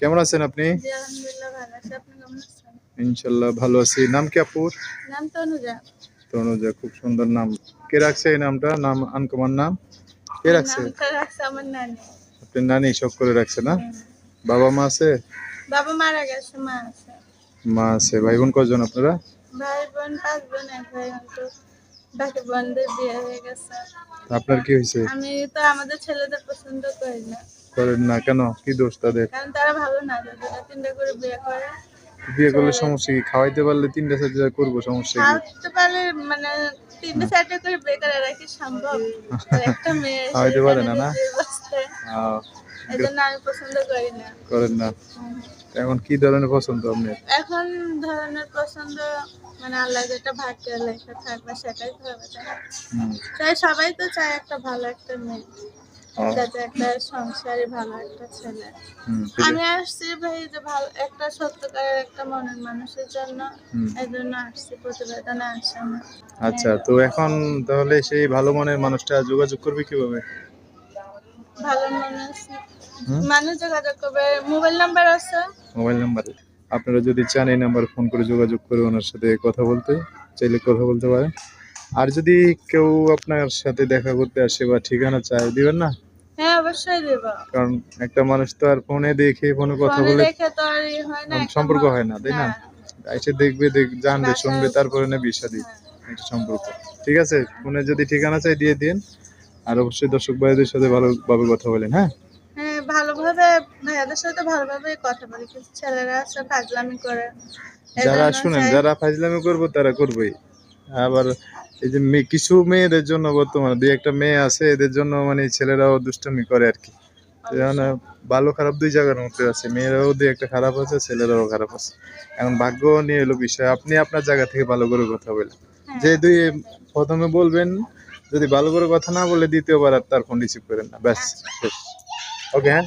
কেমন আছেন আপনি? ইনশাল্লাহ ভালো আছি। নাম কি আপুর নাম তনুজা। তনুজা খুব সুন্দর নাম। কে রাখছে এই নামটা? নাম আনকমান নাম? কে রাখছে? আমার নানি। আপনার নানি শখ করে রাখছে না? বাবা মা আছে? বাবা মারা গেছে মা আছে। মা আছে। ভাই বোন কজন আপনারা? ভাই বোন পাঁচ বোন এক ভাই বাকি বোনদের বিয়ে হয়ে গেছে। আপনার কি হয়েছে? আমি তো আমাদের ছেলেদের পছন্দ করি না। করেন না কেন? কি দোষ তাদের? তারা ভালো না তিনটা করে বিয়ে করে। বিয়ে করলে সমস্যা কি? খাওয়াইতে পারলে তিনটা চারটা করব সমস্যা কি? পারলে মানে তিনটে চারটে করে বিয়ে করে রাখি সম্ভব? একটা মেয়ে খাওয়াইতে পারে না, না? নিজে বসছে। আহ, এই জন্য আমি পছন্দ করি না। করেন না। এখন কি ধরনের পছন্দ আপনার? এখন ধরনের পছন্দ মানে আল্লাহ যেটা ভাগ্যে লেখা থাকবে সেটাই হবে। তাই সবাই তো চায় একটা ভালো একটা মেয়ে। যাতে একটা সংসারী ভালো একটা ছেলে। আমি আসছি ভাই যে ভালো একটা সত্যকারের একটা মনের মানুষের জন্য। এই জন্য আসছি প্রতিবেদনে আসছি আচ্ছা তো এখন তাহলে সেই ভালো মনের মানুষটা যোগাযোগ করবে কীভাবে? ভালো মানুষ। হুম? মানুষ যোগাযোগ করবে। মোবাইল নাম্বার আছে? মোবাইল নাম্বারে। আপনারা যদি চান এই নাম্বারে ফোন করে যোগাযোগ করে ওনার সাথে কথা বলতে চাইলে কথা বলতে পারেন। আর যদি কেউ আপনার সাথে দেখা করতে আসে বা ঠিকানা চায় দিবেন না? হ্যাঁ অবশ্যই দেব। কারণ একটা মানুষ তো আর ফোনে দেখে ফোনে কথা বলে সম্পর্ক হয় না তাই না? হ্যাঁ, এসে দেখবে দেখ- জানবে শুনবে তারপরে না বিয়ে শাদী। একটা সম্পর্ক। ঠিক আছে? ফোনে যদি ঠিকানা চাই দিয়ে দিন। আর অবশ্যই দর্শক ভাইদের সাথে ভালোভাবে কথা বলেন হ্যাঁ? হ্যাঁ ভালোভাবে ভাইয়াদের সাথে ভালোভাবে কথা বলি কিছু ছেলেরা আছে ফাজলামি করে। যারা শুনেন যারা ফাজলামি করব তারা করবেই। আবার এই যে মেয়ে কিছু মেয়েদের জন্য বর্তমানে দুই একটা মেয়ে আছে এদের জন্য মানে ছেলেরাও দুষ্টামি করে আর কি যেমন ভালো খারাপ দুই জায়গার মধ্যে আছে। মেয়েরাও দুই একটা খারাপ আছে ছেলেরাও খারাপ আছে। এখন ভাগ্য নিয়ে এলো বিষয়। আপনি আপনার জায়গা থেকে ভালো করে কথা বলেন। হ্যাঁ। যে দুই প্রথমে বলবেন যদি ভালো করে কথা না বলে দ্বিতীয়বার আর তার ফোন রিসিভ করেন না। ব্যাস শেষ। ওকে হ্যাঁ?